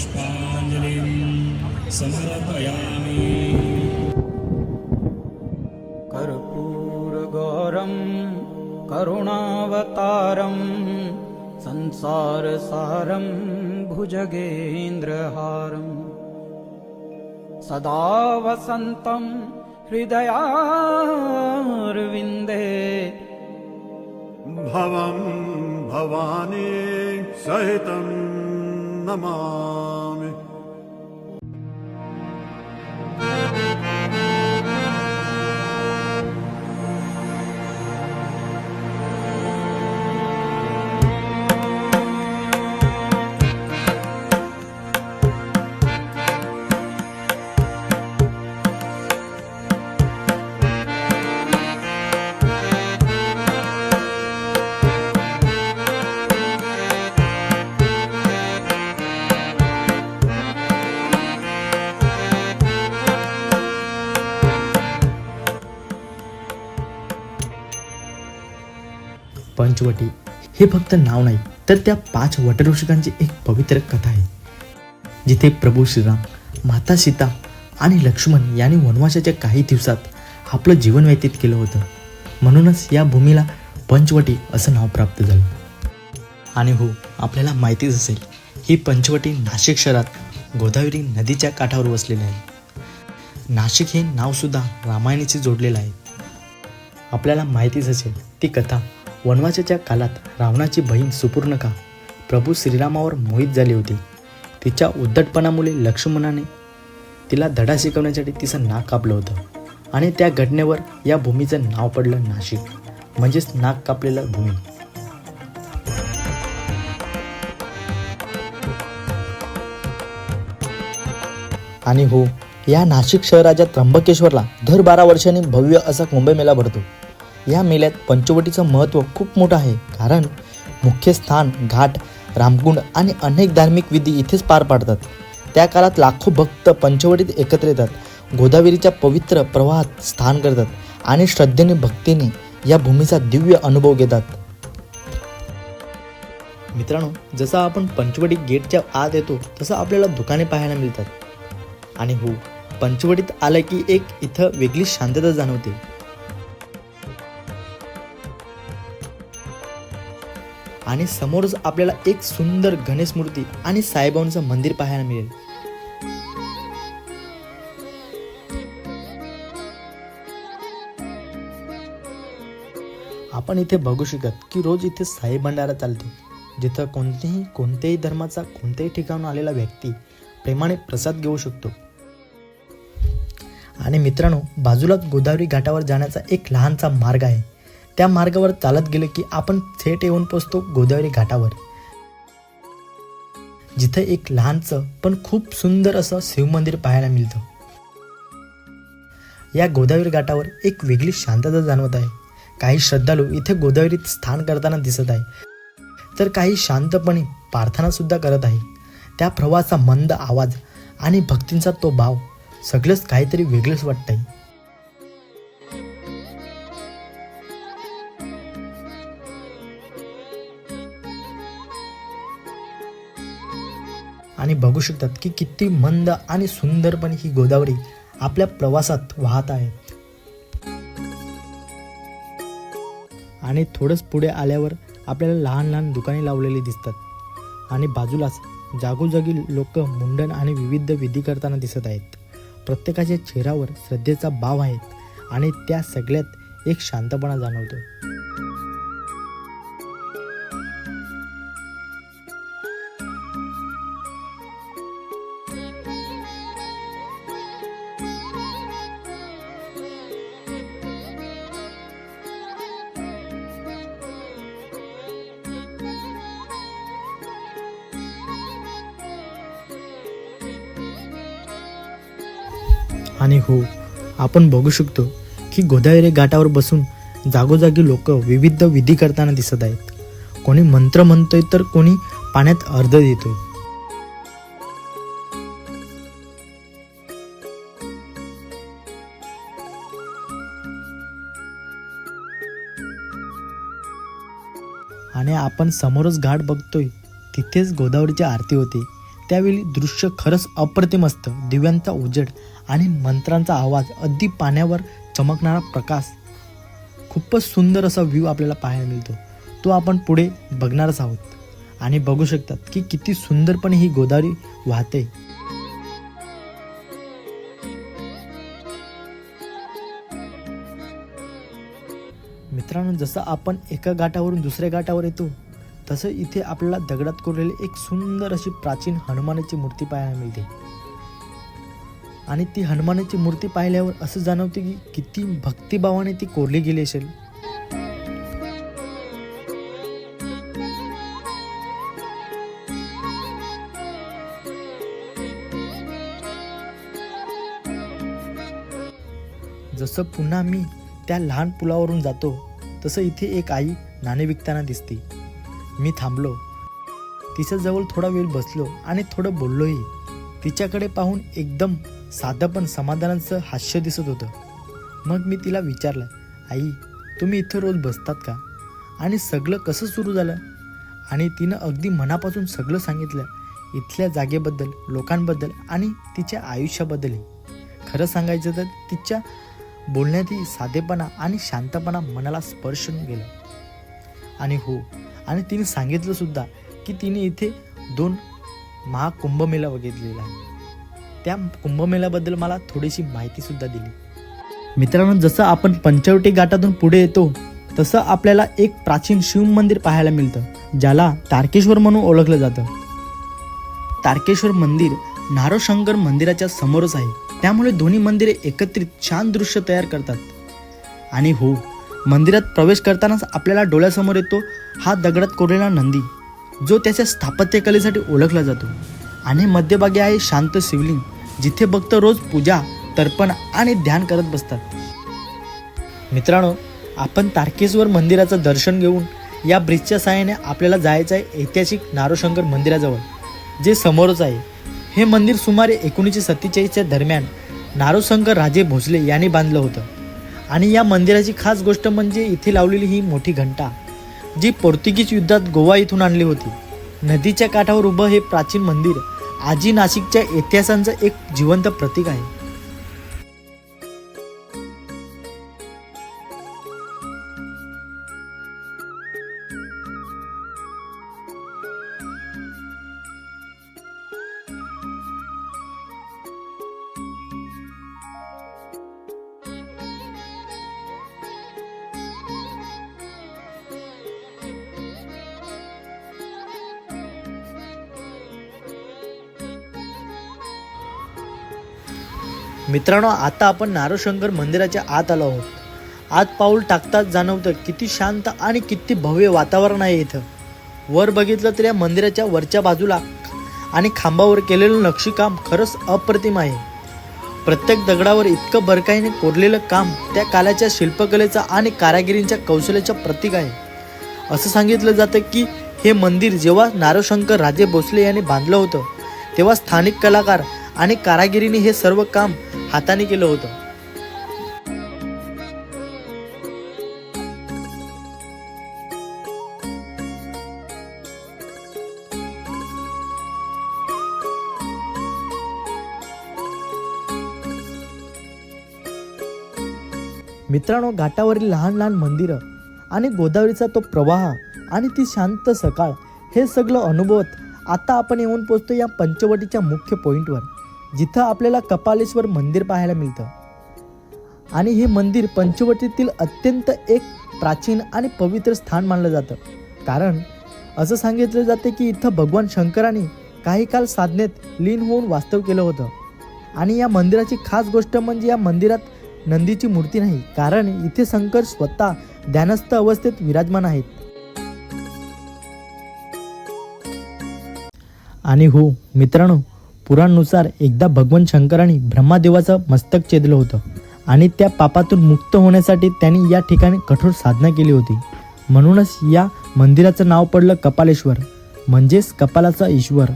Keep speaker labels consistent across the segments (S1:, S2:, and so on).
S1: पुष्पाञ्जलिं समर्पयामि।
S2: कर्पूरगौरं करुणावतारं संसारसारं भुजगेन्द्रहारम् सदा वसन्तं हृदयार्विन्दे।
S3: भवं भवानी सहितं नमामि
S4: पंचवटी. हे फक्त नाव नाही तर त्या पाच वटवृक्षकांची एक पवित्र कथा आहे. जिथे प्रभू श्रीराम माता सीता आणि लक्ष्मण यांनी वनवासाच्या काही दिवसात आपलं जीवन व्यतीत केलं होतं. म्हणूनच या भूमीला पंचवटी असं नाव प्राप्त झालं. आणि हो आपल्याला माहितीच असेल ही पंचवटी नाशिक शहरात गोदावरी नदीच्या काठावर वसलेली आहे. नाशिक हे नावसुद्धा रामायणाशी जोडलेलं आहे. आपल्याला माहितीच असेल ती कथा वनवासाच्या काळात रावणाची बहीण सुपूर्णका प्रभू श्रीरामावर मोहित झाली होती. तिच्या उद्धटपणामुळे लक्ष्मणाने तिला धडा शिकवण्यासाठी तिचं नाक कापलं होतं आणि त्या घटनेवर या भूमीचं नाव पडलं नाशिक. म्हणजेच नाक कापलेलं भूमी. आणि हो या नाशिक शहराच्या त्र्यंबकेश्वरला दर बारा वर्षांनी भव्य असा कुंभमेळा भरतो. या मेल्यात पंचवटीचं महत्त्व खूप मोठं आहे. कारण मुख्य स्थान घाट रामकुंड आणि अनेक धार्मिक विधी इथेच पार पाडतात. त्या काळात लाखो भक्त पंचवटीत एकत्र येतात. गोदावरीच्या पवित्र प्रवाहात स्थान करतात आणि श्रद्धेने भक्तीने या भूमीचा दिव्य अनुभव घेतात. मित्रांनो जसं आपण पंचवटी गेटच्या आत येतो तसं आपल्याला दुकाने पाहायला मिळतात. आणि हो पंचवटीत आलं की एक इथं वेगळी शांतता जाणवते. आणि समोरच आपल्याला एक सुंदर गणेश मूर्ती आणि साईबाबांचं मंदिर पाहायला मिळेल. आपण इथे बघू शकत की रोज इथे साई भंडारा चालतो. जिथं कोणतेही कोणत्याही धर्माचा कोणत्याही ठिकाणून आलेला व्यक्ती प्रेमाने प्रसाद घेऊ शकतो. आणि मित्रांनो बाजूलाच गोदावरी घाटावर जाण्याचा एक लहानसा मार्ग आहे. त्या मार्गावर चालत गेलो की आपण थेट येऊन पोचतो गोदावरी घाटावर. जिथं एक लहानचं पण खूप सुंदर असं शिवमंदिर पाहायला मिळतं. या गोदावरी घाटावर एक वेगळी शांतता जाणवत आहे. काही श्रद्धाळू इथे गोदावरीत स्थान करताना दिसत आहे. तर काही शांतपणे प्रार्थना सुद्धा करत आहे. त्या प्रवाहाचा मंद आवाज आणि भक्तींचा तो भाव सगळंच काहीतरी वेगळंच वाटतंय. आणि बघू शकतात की किती मंद आणि सुंदरपणे ही गोदावरी आपल्या प्रवासात वाहत आहे. आणि थोडंच पुढे आल्यावर आपल्याला लहान लहान दुकाने लावलेली दिसतात. आणि बाजूलाच जागोजागी लोक मुंडन आणि विविध विधी करताना दिसत आहेत. प्रत्येकाच्या चेहऱ्यावर श्रद्धेचा भाव आहे आणि त्या सगळ्यात एक शांतपणा जाणवतो. आणि हो आपण बघू शकतो की गोदावरी घाटावर बसून जागोजागी लोक विविध विधी करताना दिसत आहेत. कोणी मंत्र म्हणतोय तर कोणी पाण्यात अर्ध देतोय. आणि आपण समोरच घाट बघतोय तिथेच गोदावरीची आरती होते. त्यावेळी दृश्य खरंच अप्रतिम असतं. दिव्यांचा उजेड आणि मंत्रांचा आवाज अगदी पाण्यावर चमकणारा प्रकाश. खूपच सुंदर असा व्ह्यू आपल्याला पाहायला मिळतो. तो आपण पुढे बघणारच आहोत. आणि बघू शकतात की किती सुंदरपणे ही गोदावरी वाहते. मित्रांनो जसं आपण एका घाटावरून दुसऱ्या घाटावर येतो तसं इथे आपल्याला दगडात कोरलेली एक सुंदर अशी प्राचीन हनुमानाची मूर्ती पाहायला मिळते. आणि ती हनुमानाची मूर्ती पाहिल्यावर असं जाणवते की किती भक्तिभावाने ती कोरली गेली असेल. जसं पुन्हा मी त्या लहान पुलावरून जातो तसं इथे एक आई नाणे विकताना दिसते. मी थांबलो. तिच्याजवळ थोडा वेळ बसलो आणि थोडं बोललोही. तिच्याकडे पाहून एकदम साधं पण समाधानाचं हास्य दिसत होतं. मग मी तिला विचारलं आई तुम्ही इथं रोज बसतात का? आणि सगळं कसं सुरू झालं? आणि तिनं अगदी मनापासून सगळं सांगितलं इथल्या जागेबद्दल लोकांबद्दल आणि तिच्या आयुष्याबद्दलही. खरं सांगायचं तर तिच्या बोलण्यातही साधेपणा आणि शांतपणा मनाला स्पर्श गेलं. आणि हो आणि तिने सांगितलं सुद्धा की तिने इथे दोन महाकुंभमेळा बघितलेला आहे. त्या कुंभमेळ्याबद्दल मला थोडीशी माहिती सुद्धा दिली. मित्रांनो जसं आपण पंचवटी घाटातून पुढे येतो तसं आपल्याला एक प्राचीन शिव मंदिर पाहायला मिळतं ज्याला तारकेश्वर म्हणून ओळखलं जातं. तारकेश्वर मंदिर नारोशंकर मंदिराच्या समोरच आहे. त्यामुळे दोन्ही मंदिरे एकत्रित छान दृश्य तयार करतात. आणि हो मंदिरात प्रवेश करतानाच आपल्याला डोळ्यासमोर येतो हा दगडात कोरलेला नंदी जो त्याच्या स्थापत्यकलेसाठी ओळखला जातो. आणि मध्यभागी आहे शांत शिवलिंग जिथे भक्त रोज पूजा तर्पण आणि ध्यान करत बसतात. मित्रांनो आपण तारकेश्वर मंदिराचं दर्शन घेऊन या ब्रिजच्या सहाय्याने आपल्याला जायचं आहे ऐतिहासिक नारोशंकर मंदिराजवळ जे समोरच आहे. हे मंदिर सुमारे एकोणीसशे सत्तेचाळीसच्या दरम्यान नारोशंकर राजे भोसले यांनी बांधलं होतं. आणि या मंदिराची खास गोष्ट म्हणजे इथे लावलेली ही मोठी घंटा जी पोर्तुगीज युद्धात गोवा इथून आणली होती. नदीच्या काठावर उभं हे प्राचीन मंदिर आजी नाशिकच्या इतिहासांचं एक जिवंत प्रतीक आहे. मित्रांनो आता आपण नारोशंकर मंदिराच्या आत आलो आहोत. आत पाऊल टाकताच जाणवतं किती शांत आणि किती भव्य वातावरण आहे इथं. वर बघितलं तर या मंदिराच्या वरच्या बाजूला आणि खांबावर केलेलं नक्षीकाम खरंच अप्रतिम आहे. प्रत्येक दगडावर इतकं बरकाईने कोरलेलं काम त्या काल्याच्या शिल्पकलेचा आणि कारागिरींच्या कौशल्याचं प्रतीक आहे. असं सांगितलं जातं की हे मंदिर जेव्हा नारोशंकर राजे भोसले यांनी बांधलं होतं तेव्हा स्थानिक कलाकार आणि कारागिरीने हे सर्व काम हाताने केलं होतं. मित्रांनो घाटावरील लहान लहान मंदिरं आणि गोदावरीचा तो प्रवाह आणि ती शांत सकाळ हे सगळं अनुभवत आता आपण येऊन पोचतो या पंचवटीच्या मुख्य पॉईंटवर जिथं आपल्याला कपालेश्वर मंदिर पाहायला मिळतं. आणि हे मंदिर पंचवटीतील अत्यंत एक प्राचीन आणि पवित्र स्थान मानलं जातं. कारण असं सांगितलं जातं की इथं भगवान शंकराने काही काल साधनेत लीन होऊन वास्तव केलं होतं. आणि या मंदिराची खास गोष्ट म्हणजे या मंदिरात नंदीची मूर्ती नाही कारण इथे शंकर स्वतः ध्यानस्थ अवस्थेत विराजमान आहेत. आणि हो मित्रांनो पुराणनुसार एकदा भगवान शंकराने ब्रह्मादेवाचं मस्तक छेदलं होतं आणि त्या पापातून मुक्त होण्यासाठी त्यांनी या ठिकाणी कठोर साधना केली होती. म्हणूनच या मंदिराचं नाव पडलं कपालेश्वर म्हणजेच कपालाचा ईश्वर.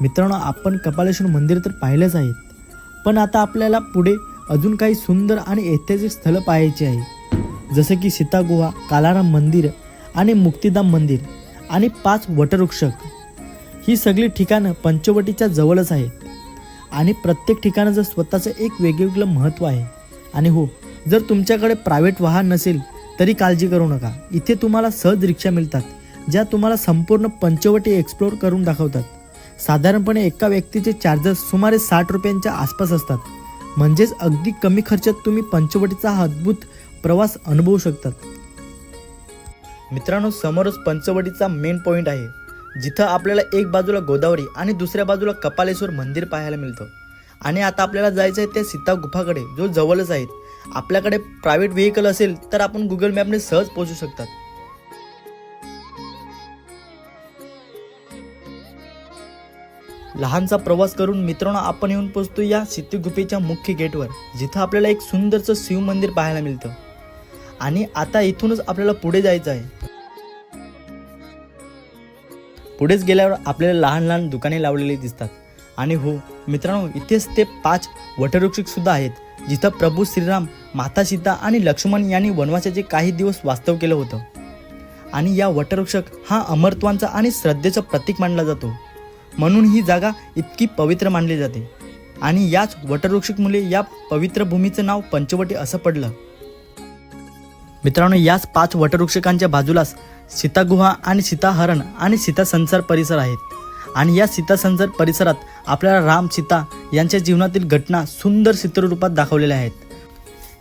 S4: मित्रांनो आपण कपालेश्वर मंदिर तर पाहिलंच आहेत पण आता आपल्याला पुढे अजून काही सुंदर आणि ऐतिहासिक स्थळं पाहायची आहे. जसं की सीतागुहा कालाराम मंदिर आणि मुक्तिधाम मंदिर आणि पाच वटवृक्षक. ही सगळी ठिकाणं पंचवटीच्या जवळच आहेत. आणि प्रत्येक ठिकाणाचं स्वतःचं एक वेगवेगळं महत्त्व आहे. आणि हो जर तुमच्याकडे प्रायव्हेट वाहन नसेल तरी काळजी करू नका. इथे तुम्हाला सहज रिक्षा मिळतात ज्या तुम्हाला संपूर्ण पंचवटी एक्सप्लोर करून दाखवतात. साधारणपणे एका व्यक्तीचे चार्जेस सुमारे साठ रुपयांच्या आसपास असतात. म्हणजेच अगदी कमी खर्चात तुम्ही पंचवटीचा अद्भुत प्रवास अनुभवू शकतात. मित्रांनो समोरच पंचवटीचा मेन पॉईंट आहे. जिथं आपल्याला एक बाजूला गोदावरी आणि दुसऱ्या बाजूला कपालेश्वर मंदिर पाहायला मिळतं. आणि आता आपल्याला जायचं आहे त्या सीता गुफाकडे जो जवळच आहेत आपल्याकडे प्रायव्हेट व्हेकल असेल तर आपण गुगल मॅपने सहज पोहोचू शकतात. लहानसा प्रवास करून मित्रांनो आपण येऊन पोचतो या सिद्धी गुफेच्या मुख्य गेटवर जिथं आपल्याला एक सुंदरचं शिव मंदिर पाहायला मिळतं. आणि आता इथूनच आपल्याला पुढे जायचं आहे. पुढेच गेल्यावर आपल्याला लहान लहान दुकाने लावलेली दिसतात. आणि हो मित्रांनो इथेच ते पाच वटवृक्षक सुद्धा आहेत जिथं प्रभू श्रीराम माता सीता आणि लक्ष्मण यांनी वनवासाचे काही दिवस वास्तव केलं होतं. आणि या वटवृक्षक हा अमरत्वांचा आणि श्रद्धेचं प्रतीक मानला जातो. म्हणून ही जागा इतकी पवित्र मानली जाते. आणि याच वटवृक्षकमुळे या पवित्र भूमीचं नाव पंचवटी असं पडलं. मित्रांनो याच पाच वटवृक्षकांच्या बाजूलाच सीतागुहा आणि सीताहरण आणि सीता संसार परिसर आहेत. आणि या सीता संसार परिसरात आपल्याला राम सीता यांच्या जीवनातील घटना सुंदर चित्ररूपात दाखवलेल्या आहेत.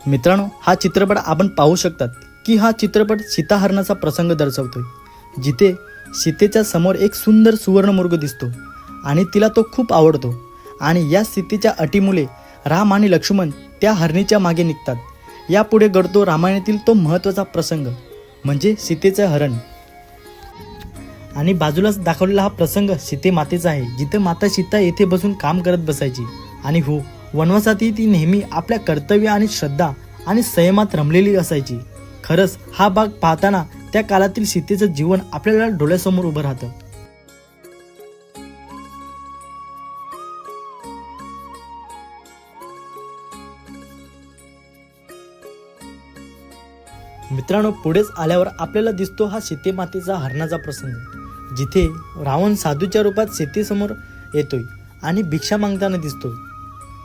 S4: मित्रांनो हा चित्रपट आपण पाहू शकतात की हा चित्रपट सीताहरणाचा प्रसंग दर्शवतोय जिथे सीतेच्या समोर एक सुंदर सुवर्णमुर्ग दिसतो आणि तिला तो खूप आवडतो. आणि या सीतेच्या अटीमुळे राम आणि लक्ष्मण त्या हरणीच्या मागे निघतात. यापुढे घडतो रामायणातील तो महत्त्वाचा प्रसंग म्हणजे सीतेचं हरण. आणि बाजूलाच दाखवलेला हा प्रसंग सीते मातेचा आहे जिथे माता सीता येथे बसून काम करत बसायची. आणि हो वनवासातही ती नेहमी आपल्या कर्तव्य आणि श्रद्धा आणि संयमात रमलेली असायची. खरंच हा भाग पाहताना त्या काळातील सीतेचं जीवन आपल्याला डोळ्यासमोर उभं राहतं. मित्रांनो पुढेच आल्यावर आपल्याला दिसतो हा सीतेमातेचा हरणाचा प्रसंग जिथे रावण साधूच्या रूपात सीतेसमोर येतोय आणि भिक्षा मागताना दिसतोय.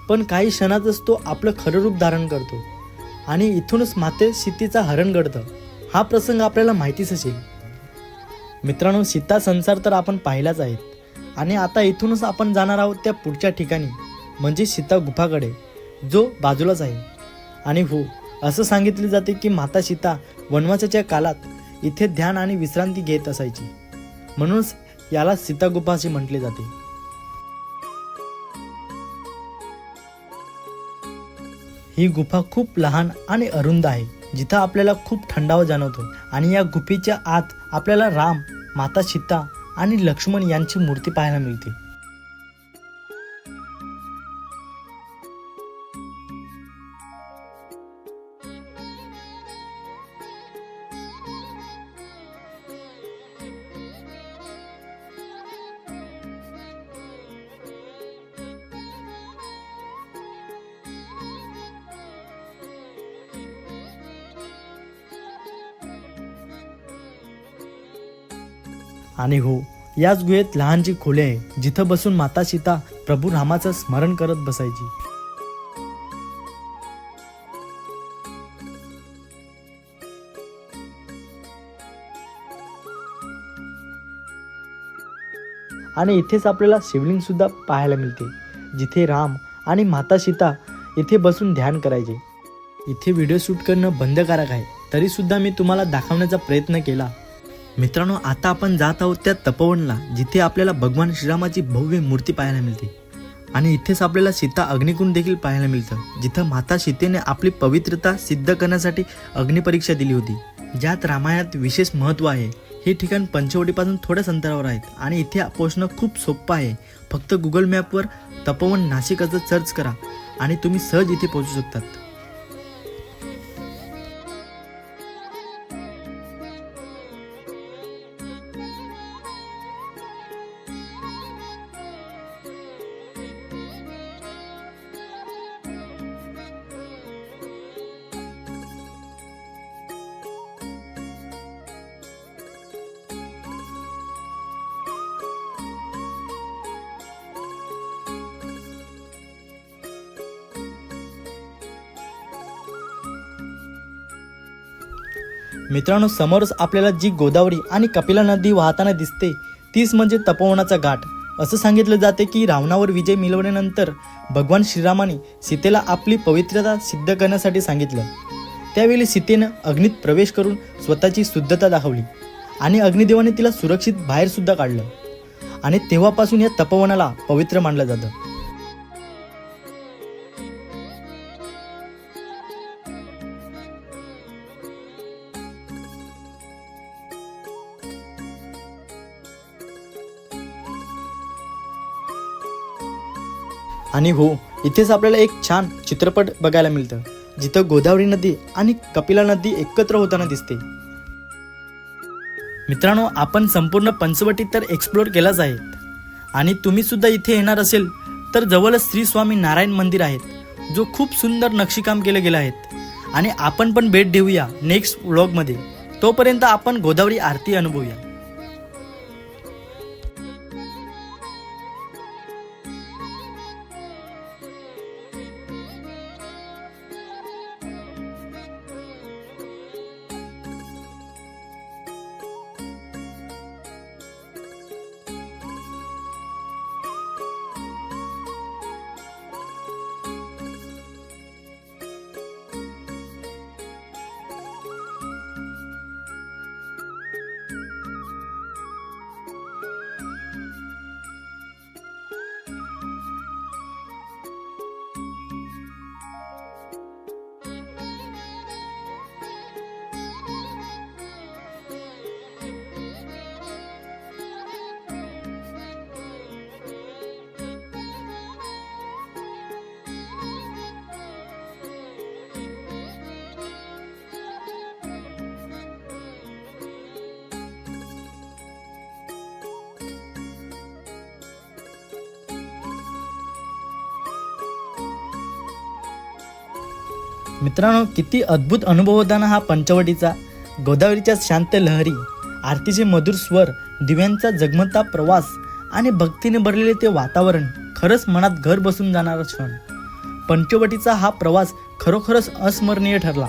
S4: पण काही क्षणातच तो आपलं खरं रूप धारण करतो आणि इथूनच माते सीतेचा हरण घडतं. हा प्रसंग आपल्याला माहितीच असेल. मित्रांनो सीता संसार तर आपण पाहिलाच आहेत आणि आता इथूनच आपण जाणार आहोत त्या पुढच्या ठिकाणी म्हणजे सीता गुफाकडे जो बाजूलाच आहे. आणि हो असं सांगितले जाते की माता सीता वनवासाच्या काळात इथे ध्यान आणि विश्रांती घेत असायची. म्हणूनच याला सीता गुफा असे म्हटले जाते. ही गुफा खूप लहान आणि अरुंद आहे. जिथं आपल्याला खूप थंडावा जाणवतो आणि या गुफेच्या आत आपल्याला राम माता सीता आणि लक्ष्मण यांची मूर्ती पाहायला मिळते. आणि हो याच गुहेत लहानची खोली आहे जिथं बसून माता सीता प्रभू रामाचं स्मरण करत बसायची. आणि इथेच आपल्याला शिवलिंग सुद्धा पाहायला मिळते. जिथे राम आणि माता सीता इथे बसून ध्यान करायचे. इथे व्हिडिओ शूट करणं बंधकारक आहे तरी सुद्धा मी तुम्हाला दाखवण्याचा प्रयत्न केला. मित्रांनो आता आपण जात आहोत त्या तपोवनला जिथे आपल्याला भगवान श्रीरामाची भव्य मूर्ती पाहायला मिळते. आणि इथेच आपल्याला सीता अग्निकुंड देखील पाहायला मिळतं जिथं माता सीतेने आपली पवित्रता सिद्ध करण्यासाठी अग्निपरीक्षा दिली होती. ज्यात रामायणात विशेष महत्त्व आहे. हे ठिकाण पंचवटीपासून थोड्याच अंतरावर आहेत आणि इथे पोचणं खूप सोपं आहे. फक्त गुगल मॅपवर तपोवन नाशिक असं सर्च करा आणि तुम्ही सहज इथे पोहोचू शकतात. मित्रांनो समोरच आपल्याला जी गोदावरी आणि कपिला नदी वाहताना दिसते तीच म्हणजे तपोवनाचा घाट. असं सांगितलं जाते की रावणावर विजय मिळवल्यानंतर भगवान श्रीरामाने सीतेला आपली पवित्रता सिद्ध करण्यासाठी सांगितलं. त्यावेळी सीतेनं अग्नीत प्रवेश करून स्वतःची शुद्धता दाखवली आणि अग्निदेवाने तिला सुरक्षित बाहेरसुद्धा काढलं. आणि तेव्हापासून या तपोवनाला पवित्र मानलं जातं. आणि हो इथेच आपल्याला एक छान चित्रपट बघायला मिळतं जिथं गोदावरी नदी आणि कपिला नदी एकत्र होताना दिसते. मित्रांनो आपण संपूर्ण पंचवटी तर एक्सप्लोर केलाच आहे. आणि तुम्ही सुद्धा इथे येणार असेल तर जवळच श्री स्वामी नारायण मंदिर आहेत जो खूप सुंदर नक्षीकाम केलं गेलं आहेत. आणि आपण पण भेट देऊया नेक्स्ट व्लॉगमध्ये तोपर्यंत आपण गोदावरी आरती अनुभवूया. मित्रांनो किती अद्भुत अनुभव होता ना हा पंचवटीचा. गोदावरीच्या शांत लहरी आरतीचे मधुर स्वर दिव्यांचा जगमता प्रवास आणि भक्तीने भरलेले ते वातावरण खरंच मनात घर बसून जाणारा क्षण. पंचवटीचा हा प्रवास खरोखरच अस्मरणीय ठरला.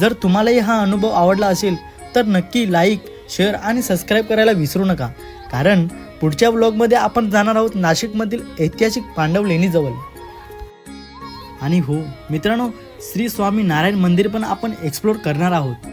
S4: जर तुम्हालाही हा अनुभव आवडला असेल तर नक्की लाईक शेअर आणि सबस्क्राईब करायला विसरू नका. कारण पुढच्या ब्लॉगमध्ये आपण जाणार आहोत नाशिकमधील ऐतिहासिक पांडव लेणीजवळ आणि हो मित्रांनो श्री स्वामी नारायण मंदिर पण आपण एक्सप्लोर करणार आहोत.